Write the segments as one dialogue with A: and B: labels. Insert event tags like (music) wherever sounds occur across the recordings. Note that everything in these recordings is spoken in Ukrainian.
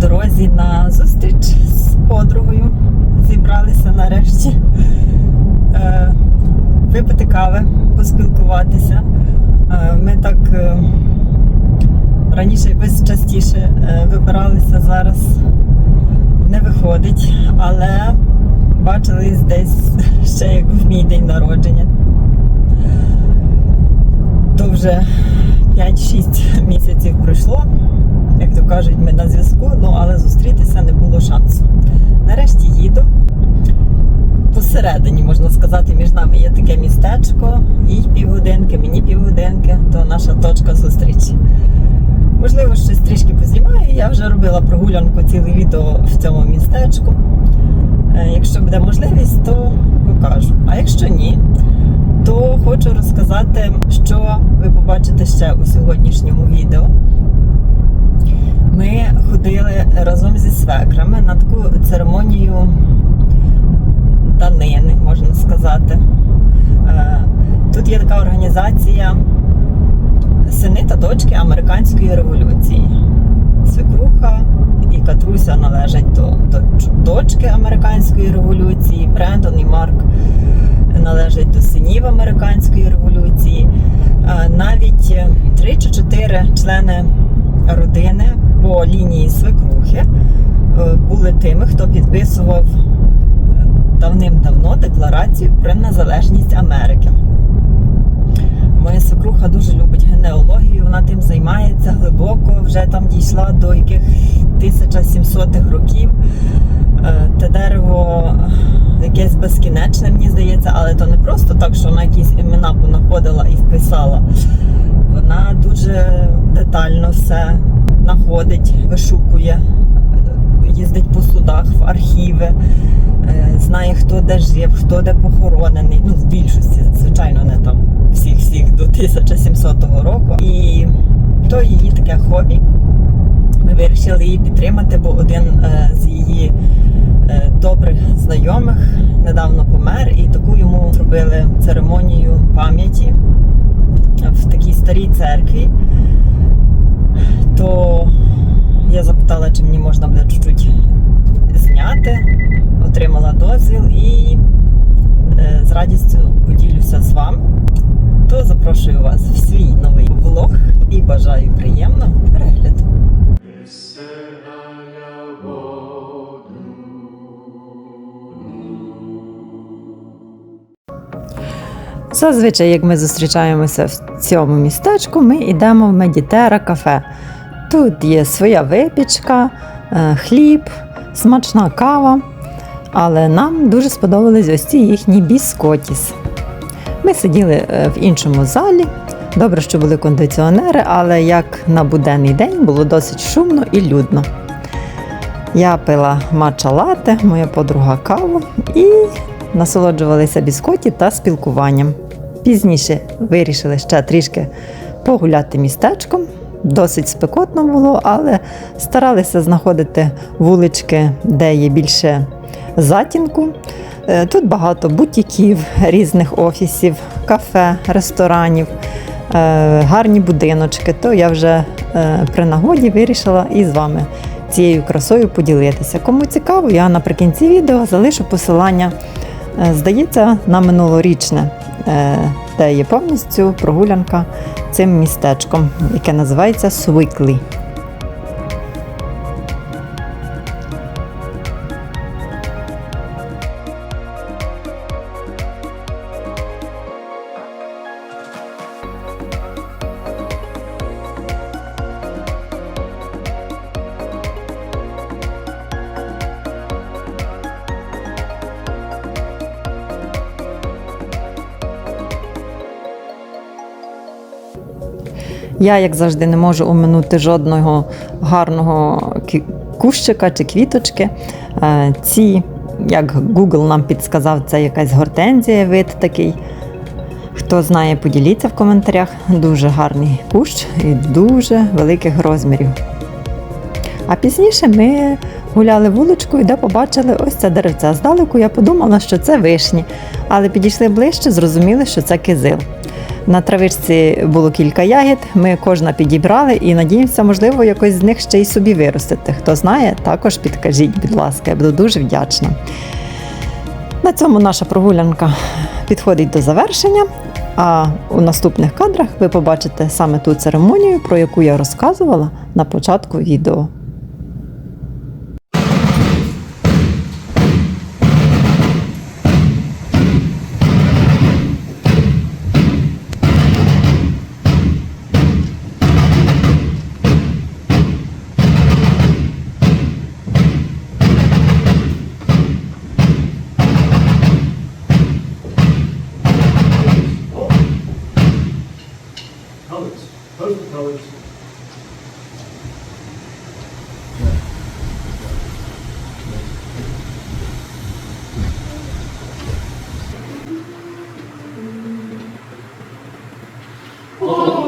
A: дорозі на зустріч з подругою. Зібралися нарешті е, випити кави, поспілкуватися. Е, ми так е, раніше якось частіше е, вибиралися, зараз не виходить, але бачились десь ще як в мій день народження. То вже 5-6 місяців пройшло. Кажуть, ми на зв'язку, ну але зустрітися не було шансу. Нарешті їду. Посередині, можна сказати, між нами є таке містечко, їй півгодинки, мені півгодинки, то наша точка зустрічі. Можливо, щось трішки познімаю. Я вже робила прогулянку ціле відео в цьому містечку. Е, Якщо буде можливість, то покажу. А якщо ні, то хочу розказати, що ви побачите ще у сьогоднішньому відео. Ми ходили разом зі свекрами на таку церемонію данини, можна сказати. Е, Тут є така організація Сини та дочки американської революції. Свекруха і Катруся належать до, до дочки американської революції, Брендон і Марк належать до синів американської революції. Е, Навіть три чи чотири члени родини по лінії свекрухи е, були тими, хто підписував е, давним-давно декларацію про незалежність Америки. Моя свекруха дуже любить генеалогію, вона тим займається глибоко, вже там дійшла до яких 1700-х років. Е, Те дерево якесь безкінечне, мені здається, але то не просто так, що вона якісь імена понаходила і вписала. Вона дуже детально все знаходить, вишукує, їздить по судах, в архіви, е, знає, хто де жив, хто де похоронений. Ну, в більшості, звичайно, не там всіх-всіх до 1700 року. І то її таке хобі. Ми вирішили її підтримати, бо один е, з її е, добрих знайомих недавно помер, і таку йому зробили церемонію пам'яті в такій старій церкві. То я запитала, чи мені можна буде чуть-чуть зняти, отримала дозвіл і е, з радістю поділюся з вами. То запрошую вас в свій новий влог і бажаю приємного перегляду. Зазвичай, як ми зустрічаємося в цьому містечку, ми йдемо в Медітера кафе. Тут є своя випічка, е, хліб, смачна кава. Але нам дуже сподобались ось ці їхні біскотіс. Ми сиділи е, в іншому залі. Добре, що були кондиціонери, але як на буденний день було досить шумно і людно. Я пила матча лате, моя подруга каву і насолоджувалися біскоті та спілкуванням. Пізніше вирішили ще трішки погуляти містечком. Досить спекотно було, але старалися знаходити вулички, де є більше затінку. Е, Тут багато бутіків, різних офісів, кафе, ресторанів, е, гарні будиночки. То я вже е, при нагоді вирішила і з вами цією красою поділитися. Кому цікаво, я наприкінці відео залишу посилання, здається, на минулорічне, де є повністю прогулянка цим містечком, яке називається Свиклі. Я, як завжди, не можу оминути жодного гарного кущика чи квіточки. Е, Ці, як Google нам підсказав, це якась гортензія, вид такий. Хто знає, поділіться в коментарях. Дуже гарний кущ і дуже великих розмірів. А пізніше ми гуляли вуличкою, де побачили ось це деревце. Здалеку я подумала, що це вишні, але підійшли ближче, зрозуміли, що це кизил. На травичці було кілька ягід, ми кожна підібрали і надіємося, можливо, якось з них ще й собі виростити. Хто знає, також підкажіть, будь ласка, я буду дуже вдячна. На цьому наша прогулянка підходить до завершення. А у наступних кадрах ви побачите саме ту церемонію, про яку я розказувала на початку відео.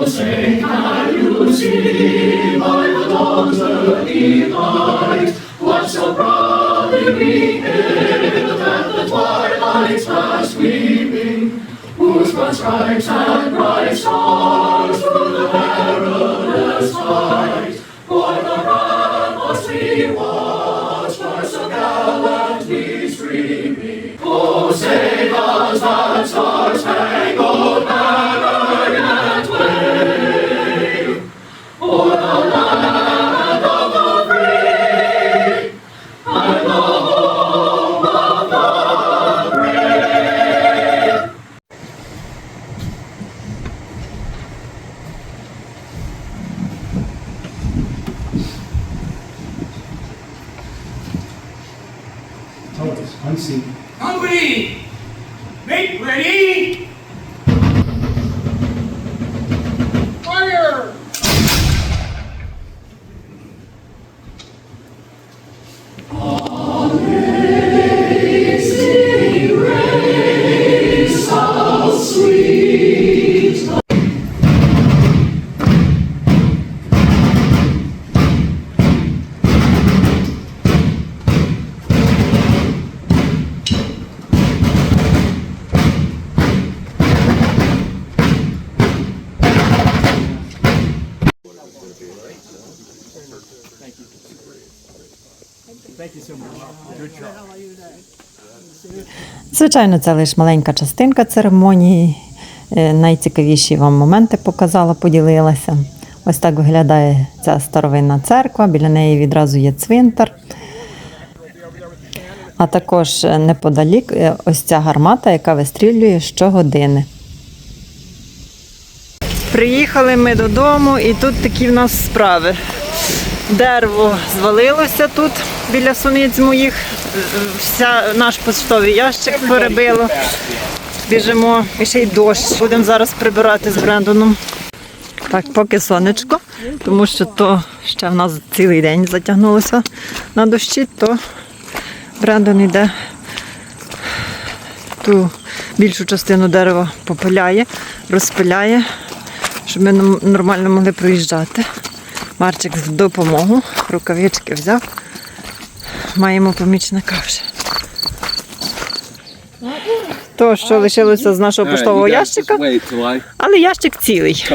B: Saint can see by the dawn's early light
C: what so proudly we hailed at the twilight's fast weeping, whose broad and bright stars through the perilous fight, the ramparts we watched were so gallantly streaming. Oh, save us that stars
A: Звичайно, це лише маленька частинка церемонії. Е, Найцікавіші вам моменти показала, поділилася. Ось так виглядає ця старовинна церква, біля неї відразу є цвинтар. А також е, неподалік е, ось ця гармата, яка вистрілює щогодини. Приїхали ми додому, і тут такі в нас справи. Дерево звалилося тут біля суниць моїх. Вся наш поштовий ящик перебило. Біжимо і ще й дощ. Будемо зараз прибирати з Брендоном. Так, поки сонечко, тому що то ще в нас цілий день затягнулося на дощі, то Брендон йде ту більшу частину дерева попиляє, розпиляє, щоб ми нормально могли проїжджати. Марчик в допомогу, рукавички взяв. Маємо помічника вже. То, що лишилося з нашого поштового ящика, але ящик цілий.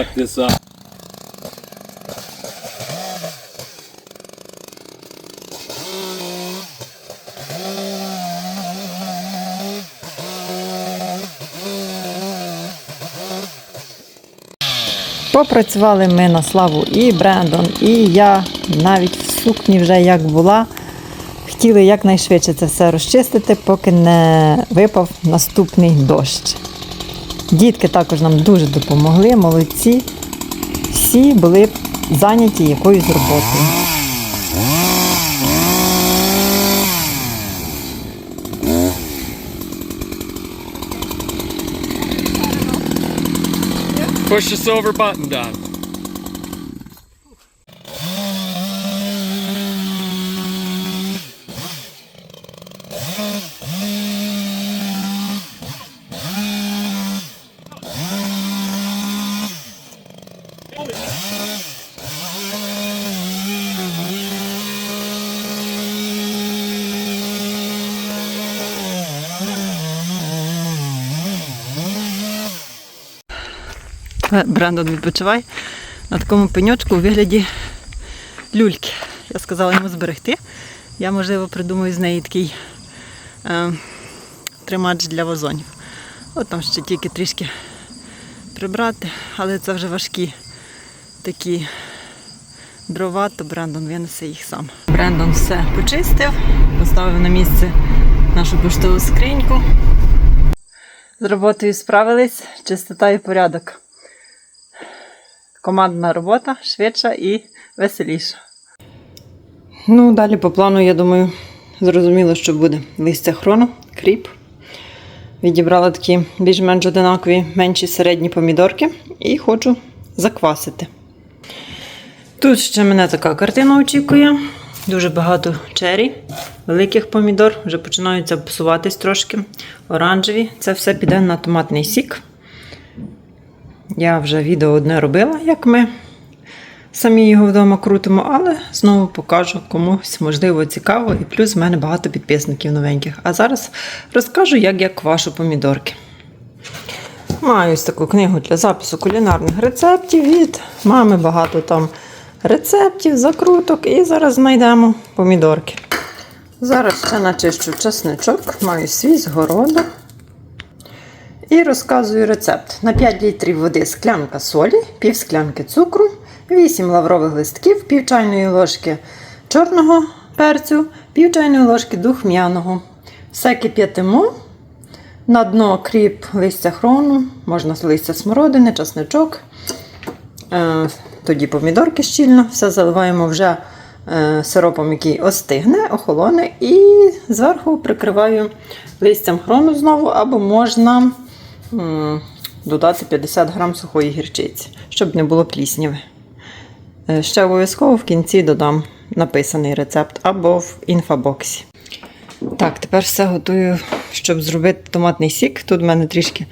A: Попрацювали ми на славу і Брендон, і я навіть в сукні вже як була. Хотіли якнайшвидше це все розчистити, поки не випав наступний дощ. Дітки також нам дуже допомогли, молодці. Всі були зайняті якоюсь роботою.
C: Push the silver button down.
A: Брендон відпочиває на такому пеньочку у вигляді люльки. Я сказала йому зберегти. Я, можливо, придумаю з неї такий е, тримач для вазонів. От там ще тільки трішки прибрати, але це вже важкі такі дрова, то Брендон винесе їх сам. Брендон все почистив, поставив на місце нашу поштову скриньку. З роботою справились, чистота і порядок. Командна робота швидша і веселіша. Ну, далі по плану, я думаю, зрозуміло, що буде листя хрону, кріп. Відібрала такі більш-менш одинакові менші середні помідорки і хочу заквасити. Тут ще мене така картина очікує. Дуже багато чері, великих помідор, вже починаються псуватись трошки. Оранжеві. Це все піде на томатний сік. Я вже відео одне робила, як ми самі його вдома крутимо, але знову покажу комусь, можливо, цікаво. І плюс в мене багато підписників новеньких. А зараз розкажу, як я квашу помідорки. Маю ось таку книгу для запису кулінарних рецептів від мами багато там рецептів, закруток. І зараз знайдемо помідорки. Зараз ще начищу чесничок, маю свій з городу. І розказую рецепт. На 5 літрів води склянка солі, пів склянки цукру, 8 лаврових листків, пів чайної ложки чорного перцю, пів чайної ложки духмяного. Все кип'ятимо. На дно кріп листя хрону, можна листя смородини, часничок. Е, Тоді помідорки щільно, все заливаємо вже е, сиропом, який остигне, охолоне, і зверху прикриваю листям хрону знову, або можна додати 50 грам сухої гірчиці, щоб не було плісняви. Е, Ще обов'язково в кінці додам написаний рецепт або в інфобоксі. Так, тепер все готую, щоб зробити томатний сік. Тут в мене трішки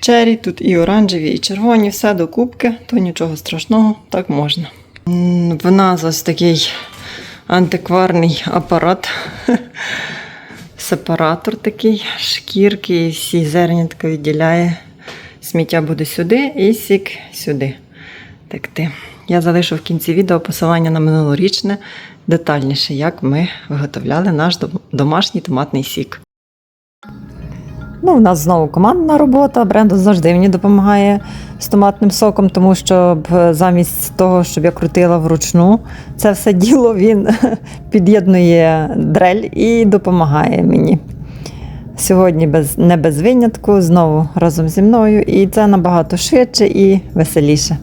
A: чері, тут і оранжеві, і червоні, все до кубки, то нічого страшного, так можна. В нас ось такий антикварний апарат. (laughs) Сепаратор такий, шкірки, і всі зернятка відділяє. Сміття буде сюди і сік сюди. Так ти. Я залишу в кінці відео посилання на минулорічне детальніше, як ми виготовляли наш домашній томатний сік. Ну, у нас знову командна робота. Брендон завжди мені допомагає з томатним соком, тому що б, замість того, щоб я крутила вручну це все діло, він (laughs) під'єднує дрель і допомагає мені. Сьогодні без, не без винятку, знову разом зі мною, і це набагато швидше і веселіше.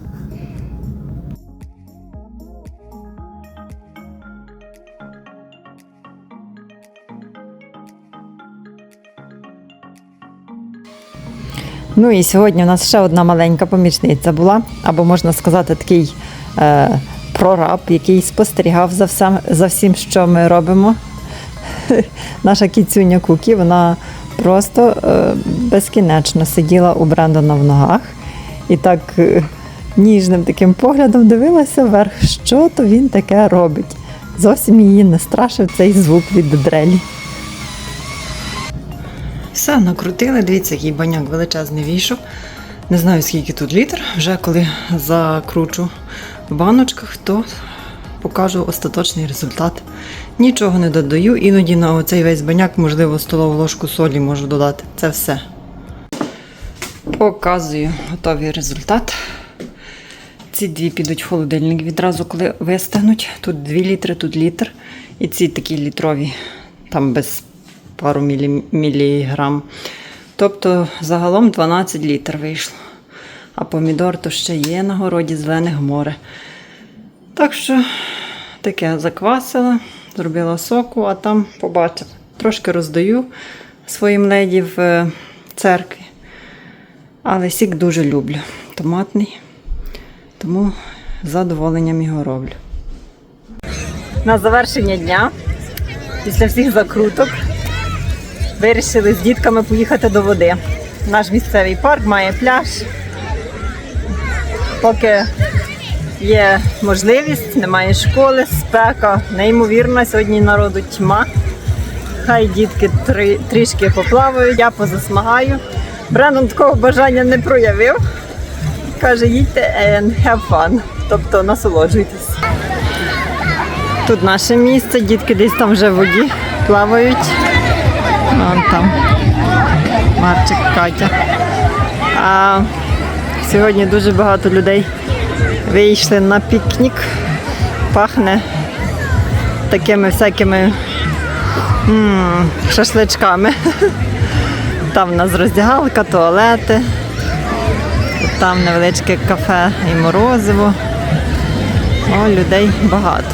A: Ну і сьогодні у нас ще одна маленька помічниця була, або можна сказати, такий е, прораб, який спостерігав за всім, за всім, що ми робимо. (laughs) Наша кіцюня Кукі, вона просто е, безкінечно сиділа у Брендона в ногах і так е, ніжним таким поглядом дивилася вверх, що то він таке робить. Зовсім її не страшив цей звук від дрелі. Все, накрутили. Дивіться, який баняк величезний вийшов. Не знаю, скільки тут літр. Вже коли закручу в баночках, то покажу остаточний результат. Нічого не додаю, іноді на оцей весь баняк, можливо, столову ложку солі можу додати. Це все. Показую готовий результат. Ці дві підуть в холодильник відразу, коли вистигнуть. Тут 2 літри, тут літр. І ці такі літрові, там без пару мілі, міліграм. Тобто загалом 12 літр вийшло. А помідор то ще є на городі зелених море. Так що таке заквасила, зробила соку, а там побачив. Трошки роздаю своїм леді в е, церкві. Але сік дуже люблю. Томатний. Тому з задоволенням його роблю. На завершення дня, після всіх закруток, вирішили з дітками поїхати до води. Наш місцевий парк має пляж. Поки є можливість, немає школи, спека, неймовірна. Сьогодні народу тьма. Хай дітки три, трішки поплавають, я позасмагаю. Бренон такого бажання не проявив. Каже, їдьте and have fun. Тобто насолоджуйтесь. Тут наше місце, дітки десь там вже в воді плавають. Вон там. Марчик, Катя. А сьогодні дуже багато людей вийшли на пікнік. Пахне такими всякими м, шашличками. (laughs) Там в нас роздягалка, туалети. Там невеличке кафе і морозиво. О, людей багато.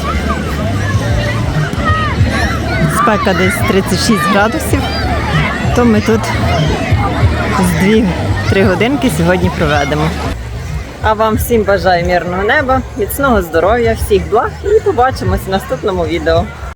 A: Спека десь 36 градусів, то ми тут з 2-3 годинки сьогодні проведемо. А вам всім бажаю мирного неба, міцного здоров'я, всіх благ і побачимось в наступному відео.